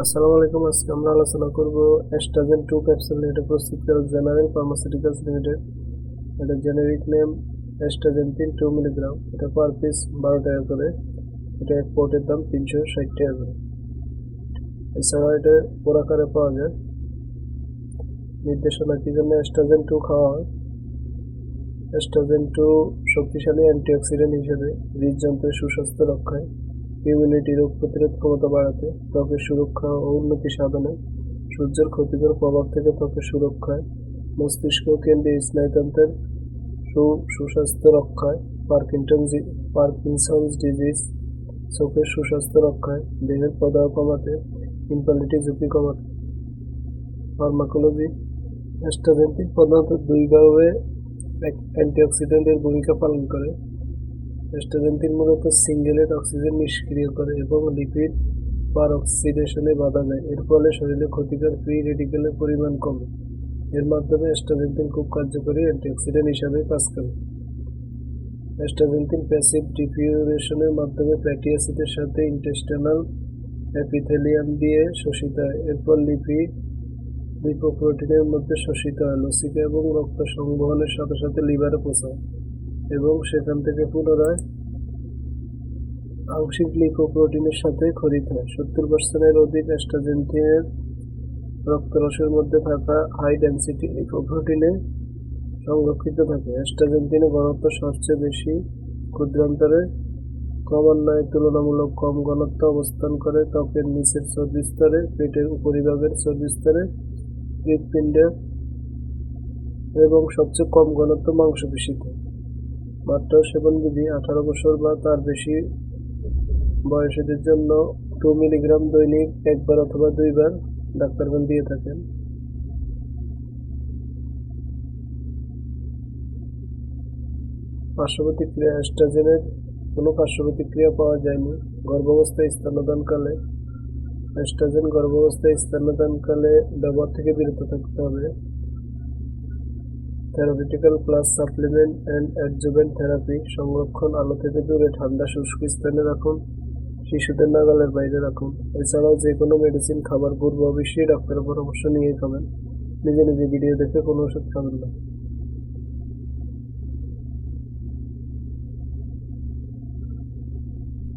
আসসালামু আলাইকুম, আজকে আমরা আলোচনা করব অ্যাস্ট্রাজেন টু ক্যাপসুল এটা প্রস্তুতকারক জেনারেল ফার্মাসিউটিক্যালস লিমিটেড এটা জেনেরিক নেম অ্যাস্ট্রাজেন তিন টু মিলিগ্রাম এটা পার পিস বারো টাকা করে। এটা এক পোর্টের দাম তিনশো ষাট টাকা করে। এছাড়া এটা পোড়াকারে পাওয়া যায়। নির্দেশনা কি জন্য অ্যাস্ট্রাজেন টু খাওয়া হয়? অ্যাস্ট্রাজেন টু শক্তিশালী অ্যান্টিঅক্সিডেন্ট হিসেবে, হৃদযন্ত্রের সুস্বাস্থ্য রক্ষায়। ইমিউনিটি রোগ প্রতিরোধ ক্ষমতা বাড়াতে ত্বকের সুরক্ষা ও উন্নতি সাধনে সূর্যের ক্ষতিকর প্রভাব থেকে ত্বকের সুরক্ষায় মস্তিষ্ক কেন্দ্রীয় স্নায়ুতন্ত্রের সু, সুস্বাস্থ্য রক্ষায় পার্কিনটন পার্কিনসন্স ডিজিজ চোখের সুস্বাস্থ্য রক্ষায় দেহের প্রদাহ কমাতে ইনফালিটি ঝুঁকি কমাতে। ফার্মাকোলজি, অ্যাস্ট্রাজেন্টিক প্রধানত দুইভাবে অ্যান্টিঅক্সিডেন্টের ভূমিকা পালন করে। অ্যাস্ট্রাজেন্টিন মূলত সিঙ্গেলেট অক্সিজেন নিষ্ক্রিয় করে এবং লিপিড পারঅক্সিডেশনে বাধা দেয়। এর ফলে শরীরে ক্ষতিকর ফ্রি রেডিকেলের পরিমাণ কমে। এর মাধ্যমে অ্যাস্ট্রাজেন্টিন খুব কার্যকরী অ্যান্টিঅক্সিডেন্ট হিসাবে কাজ করে। অ্যাস্ট্রাজেন্টিন প্যাসিভ ডিফিউরেশনের মাধ্যমে ফ্যাটি অ্যাসিডের সাথে ইন্টেস্টানাল অ্যাপিথেলিয়াম দিয়ে শোষিত হয়। এরপর লিপি লিপোপ্রোটিনের মধ্যে শোষিত হয়। লসিকা এবং রক্ত সংবহনের সাথে সাথে লিভারে পৌঁছায়। এবং সেখান থেকে পুনরায় আংশিক লিপোপ্রোটিনের সাথে খরিত হয়। সত্তর পার্সেন্টের অধিক অ্যাস্ট্রাজেন্টিনের রক্তরসের মধ্যে থাকা হাই ডেন্সিটি লিপোপ্রোটিনে সংরক্ষিত থাকে। অ্যাস্ট্রাজেন্টিনে ঘনত্ব সবচেয়ে বেশি ক্ষুদ্রান্তরে, ক্রমান্বয়ে তুলনামূলক কম ঘনত্ব অবস্থান করে ত্বকের নিচের চর্বিস্তরে, পেটের উপরিভাগের চর্বিস্তরে, হৃৎপিণ্ডে এবং সবচেয়ে কম ঘনত্ব মাংসপেশিতে। মাত্রা সেবন বিধি আঠারো বছর বা তার বেশি বয়সীদের জন্য টু মিলিগ্রাম দৈনিক একবার অথবা দুইবার ডাক্তারগণ দিয়ে থাকেন। পার্শ্বপ্রতিক্রিয়া অ্যাস্ট্রাজেনের কোনো পার্শ্বপ্রতিক্রিয়া পাওয়া যায়নি। গর্ভাবস্থায় স্তন্যদানকালে অ্যাস্ট্রাজেন গর্ভাবস্থায় স্তন্যদানকালে ব্যবহার থেকে বিরত থাকতে হবে। Therapeutical plus supplement and adjuvant therapy সংরক্ষণ, আলো থেকে দূরে, ঠান্ডা, শুষ্ক স্থানে রাখুন, শিশুদের নাগালের বাইরে রাখুন। এছাড়াও যে কোনো মেডিসিন খাবার পূর্ব অবশ্যই ডাক্তারের পরামর্শ নিয়ে খাবেন। নিজে নিজে ভিডিও দেখে কোনো ওষুধ খাবেন না।